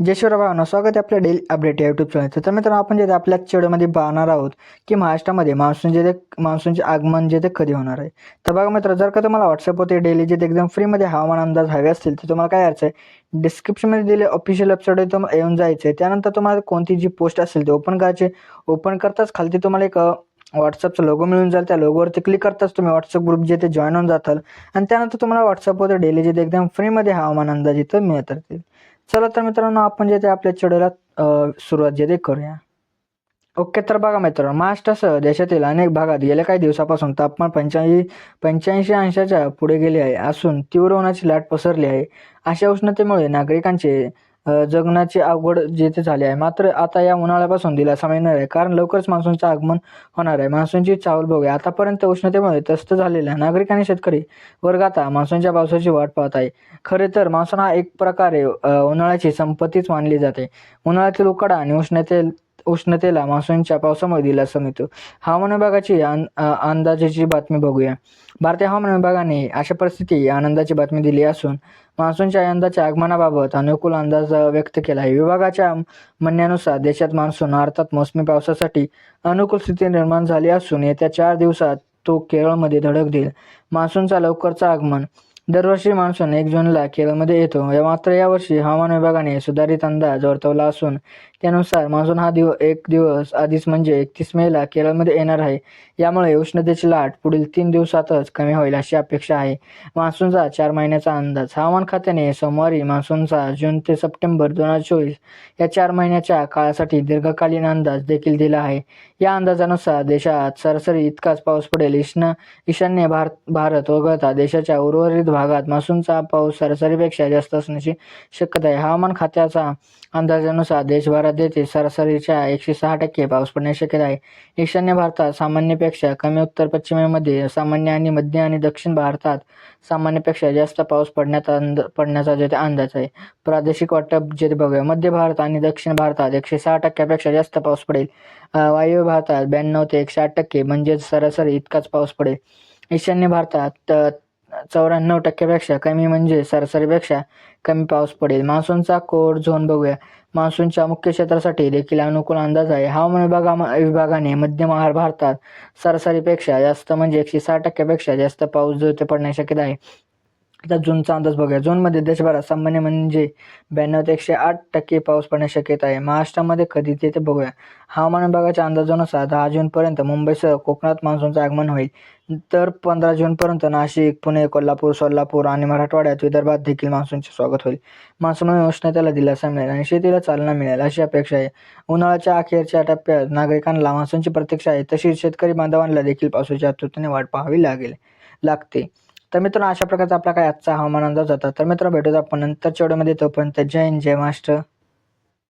जय भावना स्वागत आहे आपल्या डेली अपडेट या युट्यूब चॅनल तर मित्रांनो आपण जे आपल्या व्हिडिओमध्ये पाहणार आहोत की महाराष्ट्रामध्ये मान्सून जे ते मान्सूनचे आगमन जे ते कधी होणार आहे? तर बघा मित्र जर का तुम्हाला व्हॉट्सअपवरती डेली जे ते एकदम फ्रीमध्ये हवामान अंदाज हवे असतील तर तुम्हाला काय करायचं आहे? डिस्क्रिप्शनमध्ये दिले ऑफिशियल वेबसाईट तुम्हाला येऊन जायचं आहे त्यानंतर तुम्हाला कोणती जी पोस्ट असेल ते ओपन करायचे ओपन करताच खालती तुम्हाला एक व्हॉट्सअपचं लोगो मिळून जाईल. त्या लोगोवरती क्लिक करताच तुम्ही व्हॉट्सअप ग्रुप जे ते जॉईन होऊन जाताल. आणि त्यानंतर तुम्हाला व्हॉट्सअपवर डेली जे ते एकदम फ्रीमध्ये हवामान अंदाज इथं मिळत राहतील चला तर मित्रांनो आपण जे ते आपल्या चढवला सुरुवात जे ते करूया. ओके तर बघा मित्रांनो महाराष्ट्रासह देशातील अनेक भागात गेल्या काही दिवसापासून तापमान पंच्याऐंशी पंच्याऐंशी अंशाच्या पुढे गेले आहे. असून तीव्र उन्हाची लाट पसरली आहे. अशा उष्णतेमुळे नागरिकांचे जगण्याची अवघड जेथे झाली आहे. मात्र आता या उन्हाळ्यापासून दिलासा मिळणार आहे. कारण लवकरच मान्सूनचं आगमन होणार आहे. मान्सूनची चावल बघूया. आतापर्यंत उष्णतेमुळे त्रस्त झालेल्या नागरिक आणि शेतकरी वर्ग आता मान्सूनच्या पावसाची वाट पाहत आहे. खरे तर मान्सून हा एक प्रकारे उन्हाळ्याची संपत्तीच मानली जाते. उन्हाळ्यातील उकाडा आणि उष्णते उष्णतेला मान्सूनच्या पावसामुळे दिलासा मिळतो. हवामान विभागाची अंदाजाची बातमी बघूया. भारतीय हवामान विभागाने अशा परिस्थिती आनंदाची बातमी दिली असून मान्सूनच्या यंदाच्या आगमनाबाबत अनुकूल अंदाज व्यक्त केला आहे. विभागाच्या म्हणण्यानुसार देशात मान्सून अर्थात मोसमी पावसासाठी अनुकूल स्थिती निर्माण झाली असून येत्या चार दिवसात तो केरळमध्ये धडक देईल. मान्सूनचा लवकरचा आगमन दरवर्षी मान्सून एक जूनला केरळमध्ये येतो. या- मात्र यावर्षी हवामान विभागाने सुधारित अंदाज वर्तवला असून त्यानुसार मान्सून हा दिव एक दिवस आधीच म्हणजे एकतीस मेला केरळमध्ये येणार आहे. यामुळे उष्णतेची लाट पुढील तीन दिवसातच कमी होईल अशी अपेक्षा आहे. मान्सूनचा चार महिन्याचा अंदाज. हवामान खात्याने सोमवारी मान्सूनचा जून ते सप्टेंबर दोन हजार चोवीस या चार महिन्याच्या काळासाठी दीर्घकालीन अंदाज देखील दिला आहे. या अंदाजानुसार देशात सरासरी इतकाच पाऊस पडेल. ईशान्य ईशान्य भारत भारत वगळता देशाच्या उर्वरित भागात मान्सूनचा पाऊस सरासरीपेक्षा जास्त असण्याची शक्यता आहे. हवामान खात्याचा अंदाजानुसार देशभरात येथे सरासरीच्या एकशे सहा टक्के पाऊस पडण्याची शक्यता आहे. ईशान्य भारतात सामान्यपेक्षा कमी उत्तर पश्चिमेमध्ये सामान्य आणि मध्य आणि दक्षिण भारतात सामान्यपेक्षा जास्त पाऊस पडण्याचा अंद पडण्याचा जे अंदाज आहे. प्रादेशिक वाटप जे बघूया मध्य भारत आणि दक्षिण भारतात एकशे सहा टक्क्यापेक्षा जास्त पाऊस पडेल. वायव्य भारतात ब्याण्णव ते एकशे आठ टक्के म्हणजेच सरासरी इतकाच पाऊस पडेल. ईशान्य भारतात चौऱ्याण्णव टक्क्यापेक्षा कमी म्हणजे सरासरीपेक्षा कमी पाऊस पडेल. मान्सूनचा कोर झोन बघूया. मान्सूनच्या मुख्य क्षेत्रासाठी देखील अनुकूल अंदाज आहे. हवामान विभागा विभागाने मध्य महार भारतात सरासरीपेक्षा जास्त म्हणजे एकशे सहा टक्क्यापेक्षा जास्त पाऊस जोते पडण्याची शक्यता आहे. आता जूनचा अंदाज बघूया. जूनमध्ये देशभरात सामान्य म्हणजे ब्याण्णव ते एकशे आठ टक्के पाऊस पडण्याची शक्यता आहे. महाराष्ट्रामध्ये कधी ते ते बघूया. हवामान विभागाच्या अंदाजानुसार दहा जूनपर्यंत मुंबईसह कोकणात मान्सूनचं आगमन होईल. तर पंधरा जूनपर्यंत नाशिक पुणे कोल्हापूर सोलापूर आणि मराठवाड्यात विदर्भात देखील मान्सूनचे स्वागत होईल. मान्सूनमुळे उष्णतेला दिलासा मिळेल आणि शेतीला चालना मिळेल अशी अपेक्षा आहे. उन्हाळ्याच्या अखेरच्या टप्प्यात नागरिकांना मान्सूनची प्रतीक्षा आहे. तशीच शेतकरी बांधवांना देखील पावसाच्या आतुरतेने वाट पाहावी लागेल लागते. तर मित्रांनो अशा प्रकारचा आपला काय आजचा हवामान अंदाज होता. तर मित्रांनो भेटूच आपण नंतरच्या व्हिडिओमध्ये. तोपर्यंत जय हिंद जय महाराष्ट्र.